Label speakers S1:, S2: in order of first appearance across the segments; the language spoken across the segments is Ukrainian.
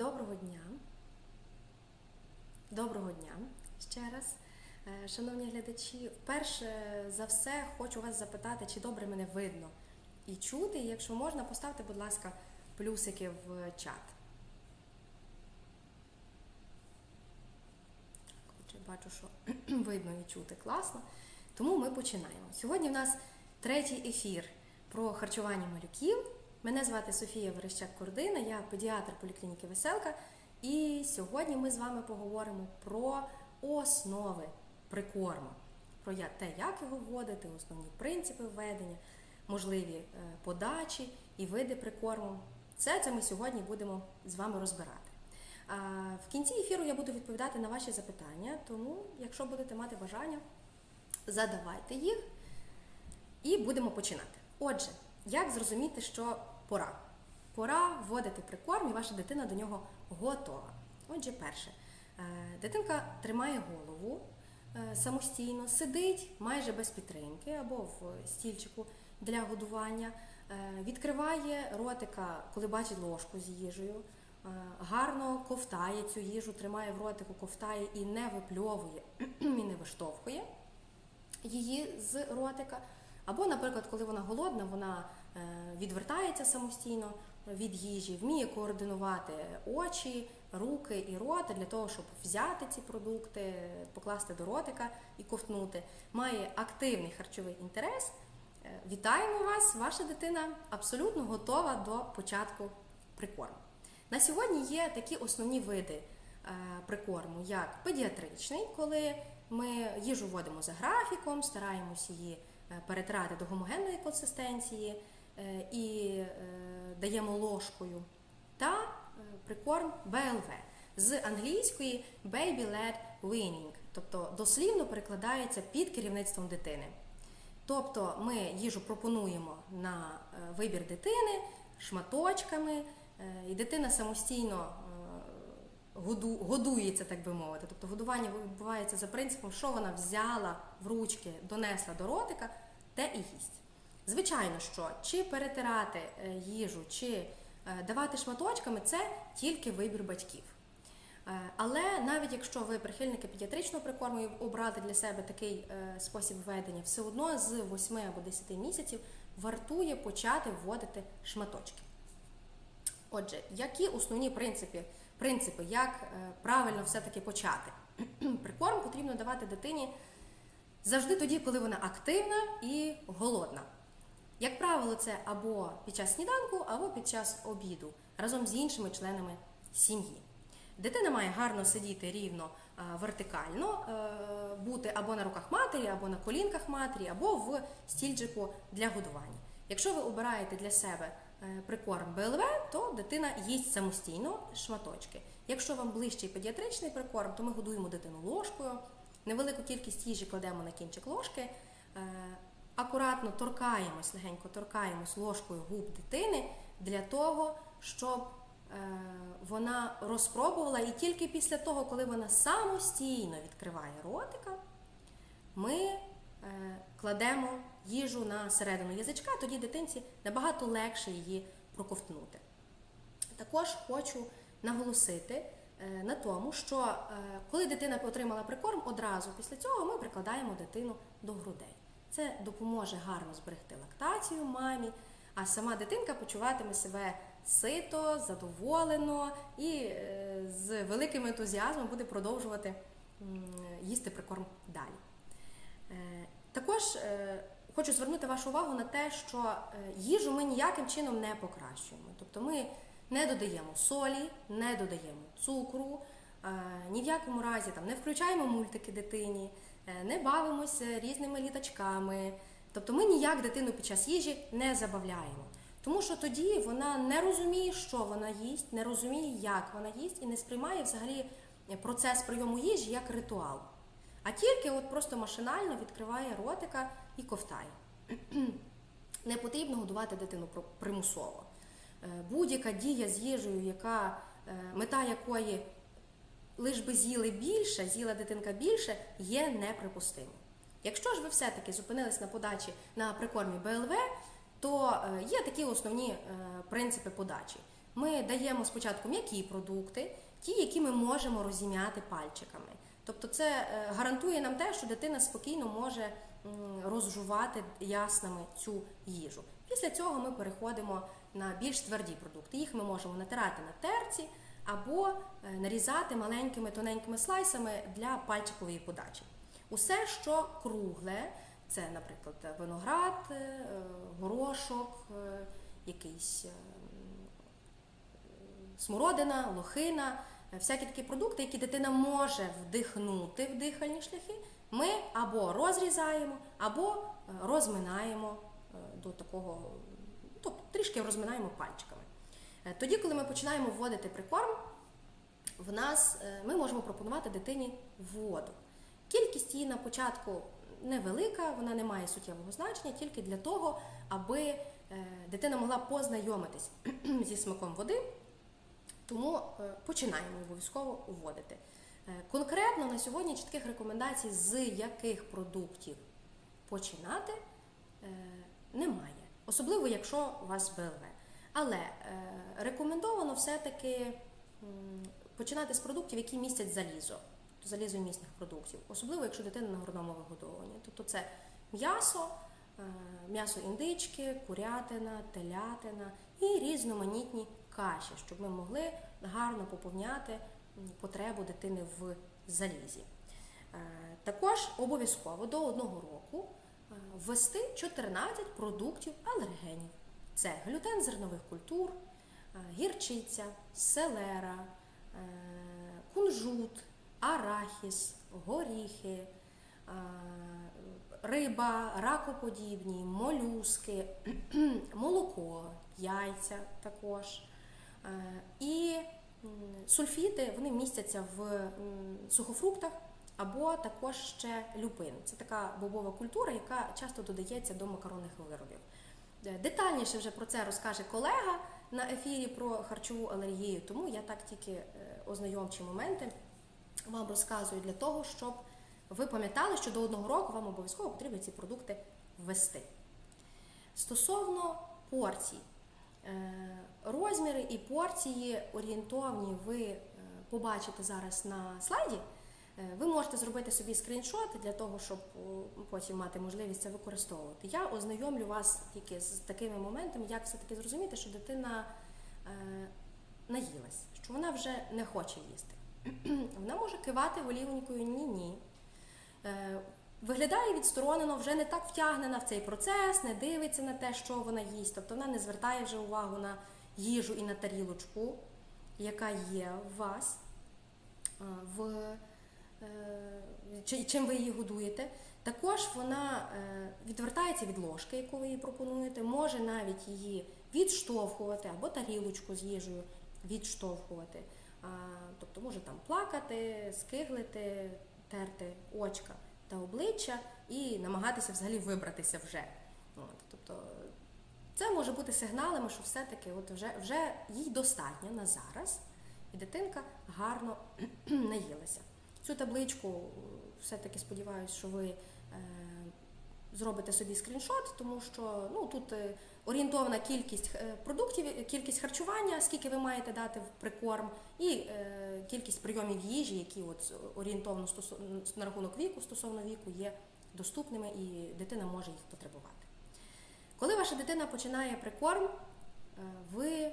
S1: Доброго дня. Доброго дня ще раз. Е, Шановні глядачі, вперше за все хочу вас запитати, чи добре мене видно і чути. Якщо можна, поставте, будь ласка, плюсики в чат. Бачу, що видно і чути класно. Тому ми починаємо. Сьогодні в нас третій ефір про харчування малюків. Мене звати Софія Верещак-Кордина, я педіатр поліклініки Веселка. І сьогодні ми з вами поговоримо про основи прикорму, про те, як його вводити, основні принципи введення, можливі е, подачі і види прикорму. Все це ми сьогодні будемо з вами розбирати. В кінці ефіру я буду відповідати на ваші запитання, тому, якщо будете мати бажання, задавайте їх і будемо починати. Отже, як зрозуміти, що пора? Пора вводити прикорм, і ваша дитина до нього готова. Отже, перше, е, дитинка тримає голову е, самостійно, сидить майже без підтримки або в стільчику для годування, е, відкриває ротика, коли бачить ложку з їжею, гарно ковтає цю їжу, тримає в ротику, ковтає і не випльовує, і не виштовхує її з ротика. Або, наприклад, коли вона голодна, вона е, відвертається самостійно від їжі, вміє координувати очі, руки і рота для того, щоб взяти ці продукти, покласти до ротика і ковтнути. Має активний харчовий інтерес. Е, Вітаємо вас! Ваша дитина абсолютно готова до початку прикорму. На сьогодні є такі основні види е, прикорму, як педіатричний, коли ми їжу вводимо за графіком, стараємося її е, перетирати до гомогенної консистенції е, і е, даємо ложкою, та прикорм БЛВ з англійської Baby-led weaning, тобто дослівно перекладається під керівництвом дитини. Тобто ми їжу пропонуємо на вибір дитини шматочками, і дитина самостійно году- годується, так би мовити. Тобто годування відбувається за принципом, що вона взяла в ручки, донесла до ротика, те і їсть. Звичайно, що чи перетирати е, їжу, чи е, давати шматочками це тільки вибір батьків. Е, Але навіть якщо ви прихильники педіатричного прикорму і обрали для себе такий спосіб ведення, все одно з 8 або 10 місяців вартує почати вводити шматочки. Отже, які основні принципи, принципи як е, правильно все-таки почати? Прикорм потрібно давати дитині завжди тоді, коли вона активна і голодна. Як правило, це або під час сніданку, або під час обіду разом з іншими членами сім'ї. Дитина має гарно сидіти рівно е, вертикально, е, бути або на руках матері, або на колінках матері, або в стільчику для годування. Якщо ви обираєте для себе прикорм БЛВ, то дитина їсть самостійно шматочки. Якщо вам ближчий педіатричний прикорм, то ми годуємо дитину ложкою, невелику кількість їжі кладемо на кінчик ложки, е, акуратно торкаємось, легенько торкаємось ложкою губ дитини для того, щоб е, вона розпробувала, і тільки після того, коли вона самостійно відкриває ротика, ми е, кладемо їжу на середину язичка, тоді дитинці набагато легше її проковтнути. Також хочу наголосити е, на тому, що е, коли дитина отримала прикорм, одразу після цього ми прикладаємо дитину до грудей. Це допоможе гарно зберегти лактацію мамі, а сама дитинка почуватиме себе сито, задоволено і е, з великим ентузіазмом буде продовжувати їсти прикорм далі. Е, Також е, хочу звернути вашу увагу на те, що е, їжу ми ніяким чином не покращуємо. Тобто ми не додаємо солі, не додаємо цукру, ні в якому разі там не включаємо мультики дитині, не бавимося різними літачками. Тобто ми ніяк дитину під час їжі не забавляємо. Тому що тоді вона не розуміє, що вона їсть, не розуміє, як вона їсть, і не сприймає взагалі процес прийому їжі як ритуал. А тільки от просто машинально відкриває ротика і ковтає. Не потрібно годувати дитину примусово. Е, Будь-яка дія з їжею, яка е, мета якої лиш би з'їли більше, з'їла дитинка більше, є неприпустимою. Якщо ж ви все-таки зупинились на подачі на прикормі БЛВ, то е, є такі основні принципи подачі. Ми даємо спочатку м'які продукти, ті, які ми можемо розім'яти пальчиками. Тобто це е, гарантує нам те, що дитина спокійно може розжувати яснами цю їжу. Після цього ми переходимо на більш тверді продукти. Їх ми можемо натирати на терці або е, нарізати маленькими тоненькими слайсами для пальчикової подачі. Усе, що кругле, це, наприклад, виноград, е, горошок, якийсь е, смородина, лохина, всякі такі продукти, які дитина може вдихнути в дихальні шляхи, ми або розрізаємо, або е, розминаємо е, до такого, тобто трішки розминаємо пальчиками. Е, Тоді, коли ми починаємо вводити прикорм, в нас ми можемо пропонувати дитині воду. Кількість її на початку невелика, вона не має суттєвого значення, тільки для того, аби дитина могла познайомитись зі смаком води. Тому е, починаємо обов'язково вводити. Е, Конкретно на сьогодні чітких рекомендацій, з яких продуктів починати, е, немає. Особливо, якщо у вас БЛВ. Але рекомендовано все-таки починати з продуктів, які містять залізо, тобто залізомісних продуктів, особливо якщо дитина на грудному вигодовуванні. Тобто це м'ясо, м'ясо індички, курятина, телятина і різноманітні каші, щоб ми могли гарно поповняти потребу дитини в залізі. Е, Також обов'язково до одного року е, ввести 14 продуктів алергенів. Це глютен зернових культур, е, гірчиця, селера, кунжут, арахіс, горіхи, риба, ракоподібні, молюски, молоко, яйця також. Е, І м, сульфіди вони містяться в сухофруктах або також ще люпин. Це така бобова культура, яка часто додається до макаронних виробів. Е, Детальніше вже про це розкаже колега на ефірі про харчову алергію, тому я так тільки е, ознайомчі моменти вам розказую для того, щоб ви пам'ятали, що до одного року вам обов'язково потрібно ці продукти ввести. Стосовно порцій, розміри і порції орієнтовні ви е, побачите зараз на слайді. Е, Ви можете зробити собі скріншот для того, щоб потім мати можливість це використовувати. Я ознайомлю вас тільки з такими моментами, як все-таки зрозуміти, що дитина е, наїлась, що вона вже не хоче їсти. Вона може кивати голівонькою ні-ні. Виглядає відсторонено, вже не так втягнена в цей процес, не дивиться на те, що вона їсть. Тобто вона не звертає вже увагу на їжу і на тарілочку, яка є у вас, е, в, е, чим ви її годуєте. Також вона е, відвертається від ложки, яку ви їй пропонуєте, може навіть її відштовхувати або тарілочку з їжею відштовхувати. Тобто може там плакати, скиглити, терти очка та обличчя і намагатися взагалі вибратися вже. От, тобто це може бути сигналами, що все-таки от вже, вже їй достатньо на зараз, і дитинка гарно наїлася. Цю табличку все-таки сподіваюся, що ви е, зробите собі скріншот, тому що ну, тут е, орієнтована кількість е, продуктів, е, кількість харчування, скільки ви маєте дати в прикорм, і кількість прийомів їжі, які от орієнтовно на рахунок віку, стосовно віку, є доступними, і дитина може їх потребувати. Коли ваша дитина починає прикорм, ви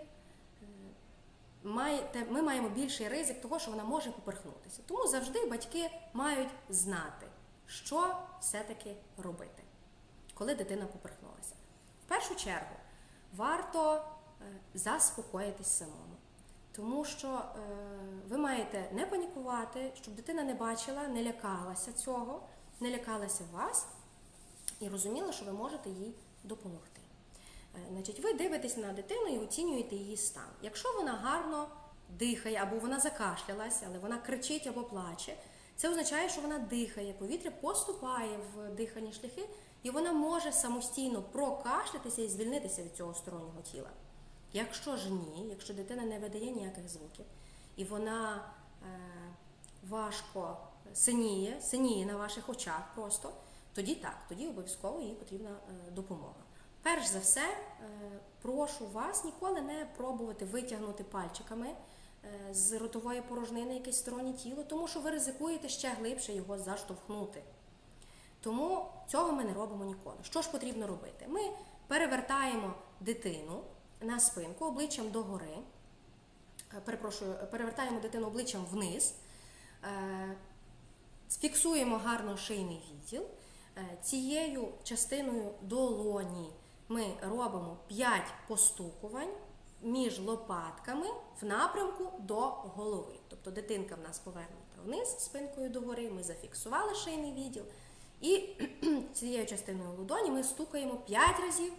S1: маєте, ми маємо більший ризик того, що вона може поперхнутися. Тому завжди батьки мають знати, що все-таки робити, коли дитина поперхнулася. В першу чергу варто е, заспокоїтись самому. Тому що е, ви маєте не панікувати, щоб дитина не бачила, не лякалася цього, не лякалася вас і розуміла, що ви можете їй допомогти. Е, Значить, ви дивитесь на дитину і оцінюєте її стан. Якщо вона гарно дихає, або вона закашлялась, але вона кричить або плаче, це означає, що вона дихає, повітря поступає в дихальні шляхи, і вона може самостійно прокашлятися і звільнитися від цього стороннього тіла. Якщо ж ні, якщо дитина не видає ніяких звуків, і вона е, важко синіє, синіє на ваших очах просто, тоді так, тоді обов'язково їй потрібна е, допомога. Перш за все, е, прошу вас ніколи не пробувати витягнути пальчиками е, з ротової порожнини якесь стороннє тіло, тому що ви ризикуєте ще глибше його заштовхнути. Тому цього ми не робимо ніколи. Що ж потрібно робити? Ми перевертаємо дитину на спинку обличчям догори. Е, Перепрошую, перевертаємо дитину обличчям вниз, е, фіксуємо гарно шийний відділ. Е, Цією частиною долоні ми робимо 5 постукувань між лопатками в напрямку до голови. Тобто дитинка в нас повернута вниз спинкою догори, ми зафіксували шийний відділ. І цією частиною ладоні ми стукаємо 5 разів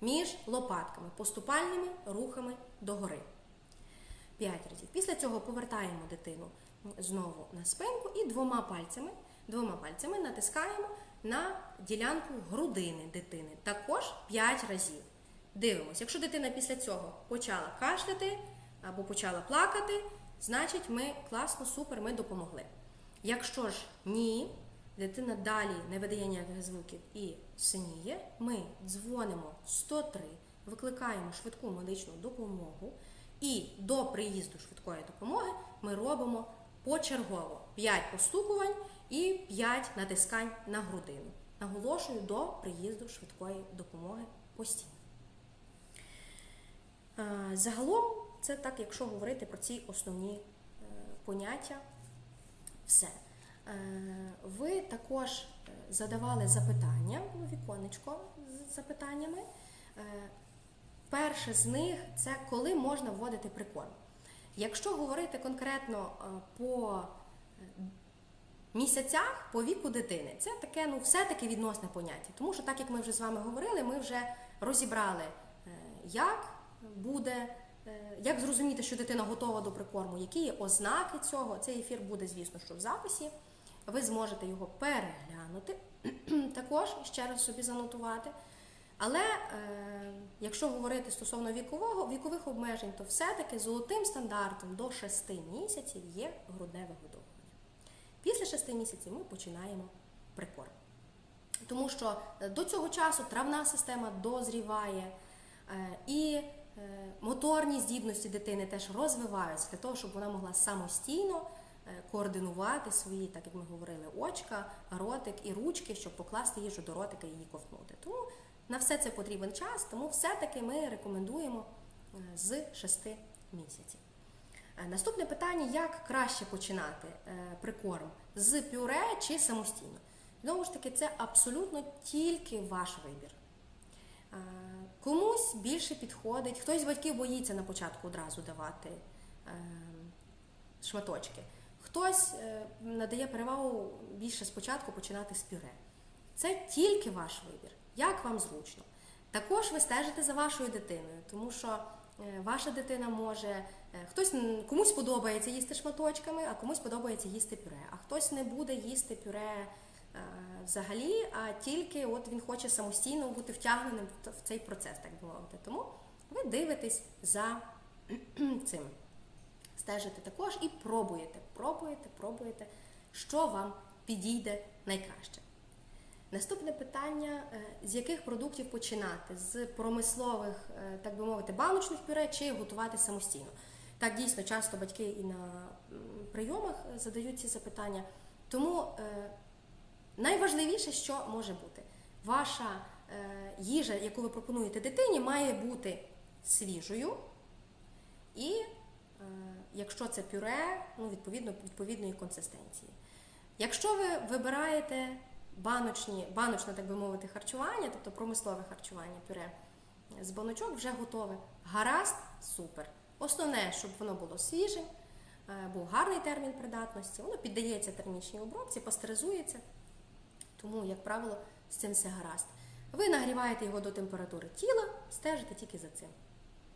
S1: між лопатками, поступальними рухами догори. 5 разів. Після цього повертаємо дитину знову на спинку і двома пальцями, двома пальцями натискаємо на ділянку грудини дитини. Також 5 разів. Дивимося, якщо дитина після цього почала кашляти або почала плакати, значить ми класно, супер, ми допомогли. Якщо ж ні, дитина далі не видає ніяких звуків і синіє, ми дзвонимо 103, викликаємо швидку медичну допомогу. І до приїзду швидкої допомоги ми робимо почергово 5 постукувань і 5 натискань на грудину. Наголошую до приїзду швидкої допомоги постійно. Е, Загалом, це так, якщо говорити про ці основні е, поняття, все. Е, Ви також е, задавали запитання, ну, віконечко з запитаннями. Е, Перше з них це коли можна вводити прикорм. Якщо говорити конкретно по місяцях, по віку дитини, це таке, ну, все-таки відносне поняття. Тому що, так як ми вже з вами говорили, ми вже розібрали, як буде, як зрозуміти, що дитина готова до прикорму, які є ознаки цього. Цей ефір буде, звісно, що в записі. Ви зможете його переглянути, також ще раз собі занотувати. Але е, якщо говорити стосовно вікового, вікових обмежень, то все-таки золотим стандартом до 6 місяців є грудне вигодовування. Після 6 місяців ми починаємо прикорм. Тому що е, до цього часу травна система дозріває е, і е, моторні здібності дитини теж розвиваються для того, щоб вона могла самостійно координувати свої, так як ми говорили, очка, ротик і ручки, щоб покласти їжу до ротика і її ковтнути. Тому на все це потрібен час, тому все-таки ми рекомендуємо е, з 6 місяців. Е, Наступне питання: як краще починати е, прикорм з пюре чи самостійно? Знову ж таки, це абсолютно тільки ваш вибір. Е, Комусь більше підходить, хтось з батьків боїться на початку одразу давати е, шматочки. Хтось е, надає перевагу більше спочатку починати з пюре. Це тільки ваш вибір, як вам зручно. Також ви стежите за вашою дитиною, тому що е, ваша дитина може, е, хтось комусь подобається їсти шматочками, а комусь подобається їсти пюре, а хтось не буде їсти пюре взагалі, а тільки от він хоче самостійно бути втягненим в цей процес, так би мовити. Тому ви дивитесь за цим. Стежите також і пробуєте, пробуєте, пробуєте, що вам підійде найкраще. Наступне питання: е, з яких продуктів починати? З промислових, е, так би мовити, баночних пюре чи готувати самостійно? Так дійсно часто батьки і на прийомах задають ці запитання. Тому е, найважливіше, що може бути, ваша їжа, яку ви пропонуєте дитині, має бути свіжою і, якщо це пюре, ну, відповідно відповідної консистенції. Якщо ви вибираєте баночні, баночне, так би мовити, харчування, тобто промислове харчування пюре з баночок вже готове. Гаразд, супер. Основне, щоб воно було свіжим, е, був гарний термін придатності, воно піддається термічній обробці, пастеризується. Тому, як правило, з цим все гаразд. Ви нагріваєте його до температури тіла, стежите тільки за цим.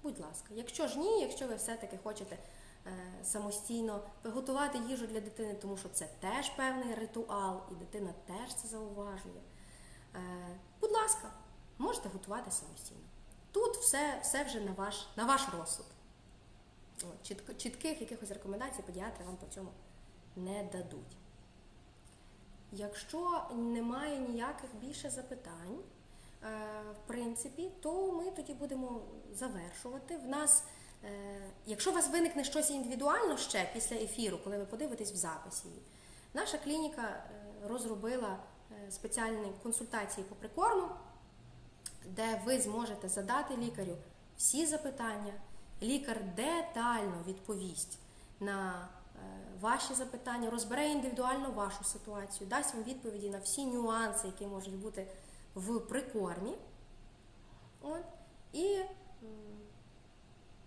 S1: Будь ласка, якщо ж ні, якщо ви все-таки хочете е, самостійно приготувати їжу для дитини, тому що це теж певний ритуал, і дитина теж це зауважує. Е, будь ласка, можете готувати самостійно. Тут все, все вже на ваш, на ваш розсуд. Чітко- чітких якихось рекомендацій педіатри вам по цьому не дадуть. Якщо немає ніяких більше запитань, в принципі, то ми тоді будемо завершувати. В нас, е, якщо у вас виникне щось індивідуально ще після ефіру, коли ви подивитесь в записі, наша клініка е, розробила е, спеціальні консультації по прикорму, де ви зможете задати лікарю всі запитання. Лікар детально відповість на е, ваші запитання, розбере індивідуально вашу ситуацію, дасть вам відповіді на всі нюанси, які можуть бути в прикормі. От. І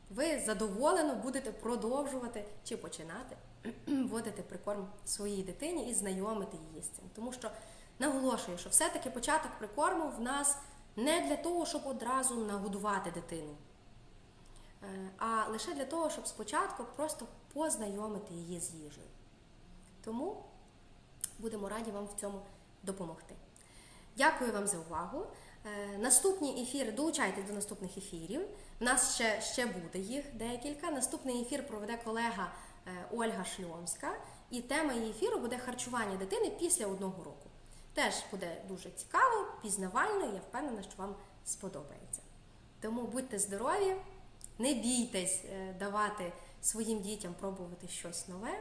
S1: ви задоволено будете продовжувати чи починати вводити прикорм своїй дитині і знайомити її з цим. Тому що наголошую, що все-таки початок прикорму в нас не для того, щоб одразу нагодувати дитину, е, а лише для того, щоб спочатку просто познайомити її з їжею. Тому будемо раді вам в цьому допомогти. Дякую вам за увагу. Е, Наступні ефіри, долучайтесь до наступних ефірів. У нас ще, ще буде їх декілька. Наступний ефір проведе колега е, Ольга Шльомська, і тема її ефіру буде харчування дитини після одного року. Теж буде дуже цікаво, пізнавально, і я впевнена, що вам сподобається. Тому будьте здорові, не бійтесь е, давати своїм дітям пробувати щось нове,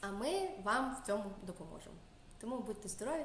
S1: а ми вам в цьому допоможемо. Тому будьте здорові,